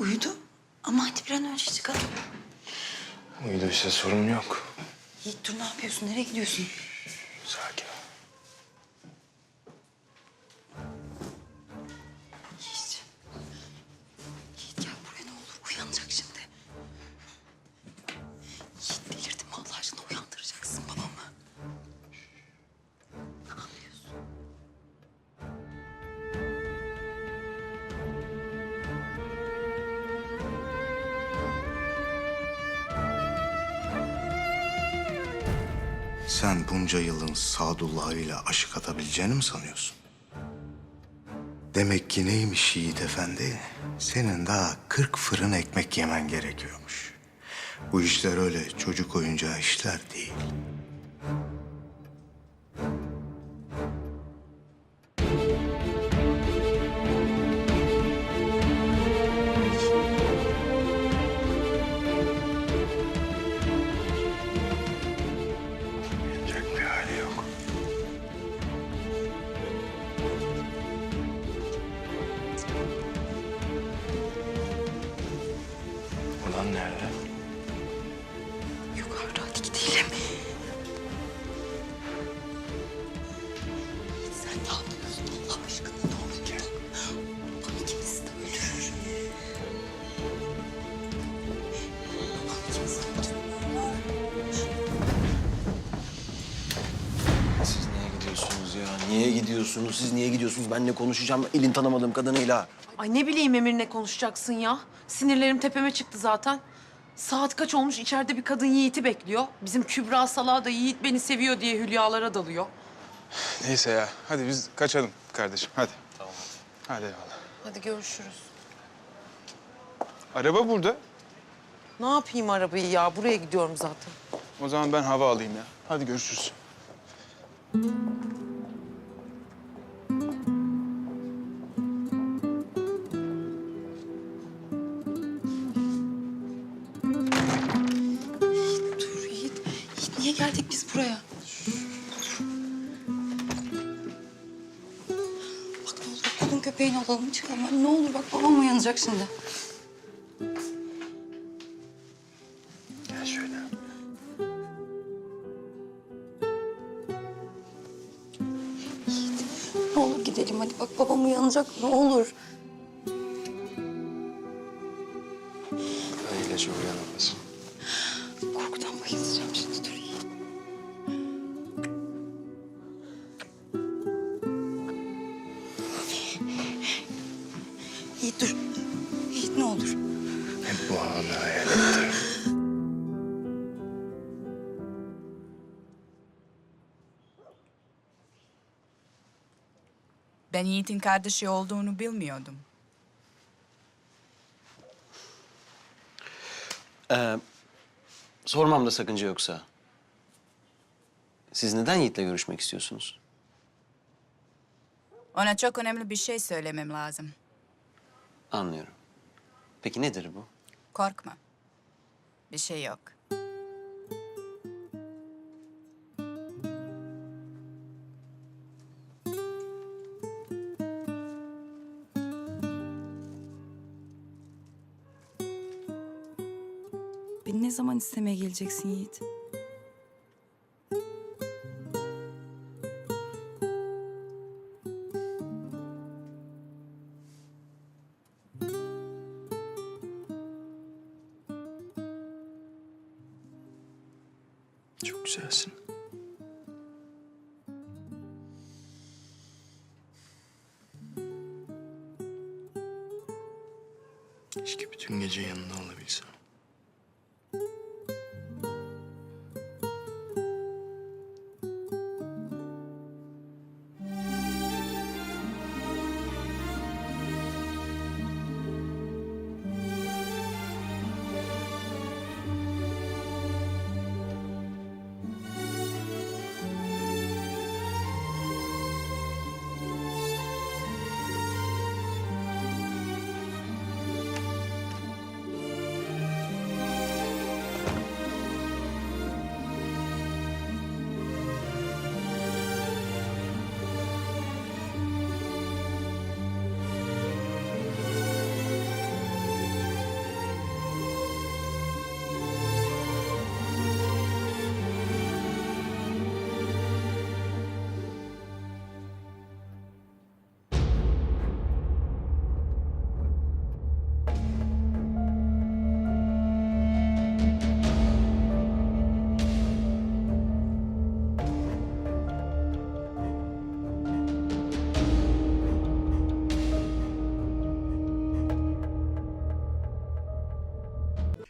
Uyudu ama hadi bir an önce çıkalım. Uyuduysa sorun yok. Yiğit dur ne yapıyorsun? Nereye gidiyorsun? Sakin Sen bunca yılın Sadullah ile aşık atabileceğini mi sanıyorsun? Demek ki neymiş Yiğit Efendi? Senin daha kırk fırın ekmek yemen gerekiyormuş. Bu işler öyle çocuk oyuncağı işler değil. Baban nerede? Niye gidiyorsunuz? Siz niye gidiyorsunuz? Benle konuşacağım elin tanımadığım kadınıyla. Ay ne bileyim Emir ne konuşacaksın ya. Sinirlerim tepeme çıktı zaten. Saat kaç olmuş içeride bir kadın Yiğit'i bekliyor. Bizim Kübra Salağı da Yiğit beni seviyor diye hülyalara dalıyor. Neyse ya. Hadi biz kaçalım kardeşim. Hadi. Tamam. Hadi eyvallah. Hadi görüşürüz. Araba burada. Ne yapayım arabayı ya? Buraya gidiyorum zaten. O zaman ben hava alayım ya. Hadi görüşürüz. Niye geldik biz buraya? Bak ne olur kulun köpeğini alalım çıkalım. Ne olur bak babam uyanacak şimdi. Gel şöyle. Yiğit ne olur gidelim hadi bak babam uyanacak ne olur. Öylece uyanamaz. Korkudan bayılacağım şimdi olur. Hep bu anı hayal ettim. Ben Yiğit'in kardeşi olduğunu bilmiyordum. Ee, sormamda sakınca yoksa. Siz neden Yiğit'le görüşmek istiyorsunuz? Ona çok önemli bir şey söylemem lazım. Anlıyorum. Peki nedir bu? Korkma. Bir şey yok. Beni ne zaman istemeye geleceksin Yiğit? Çok güzelsin. Keşke bütün gece yanında olabilsem.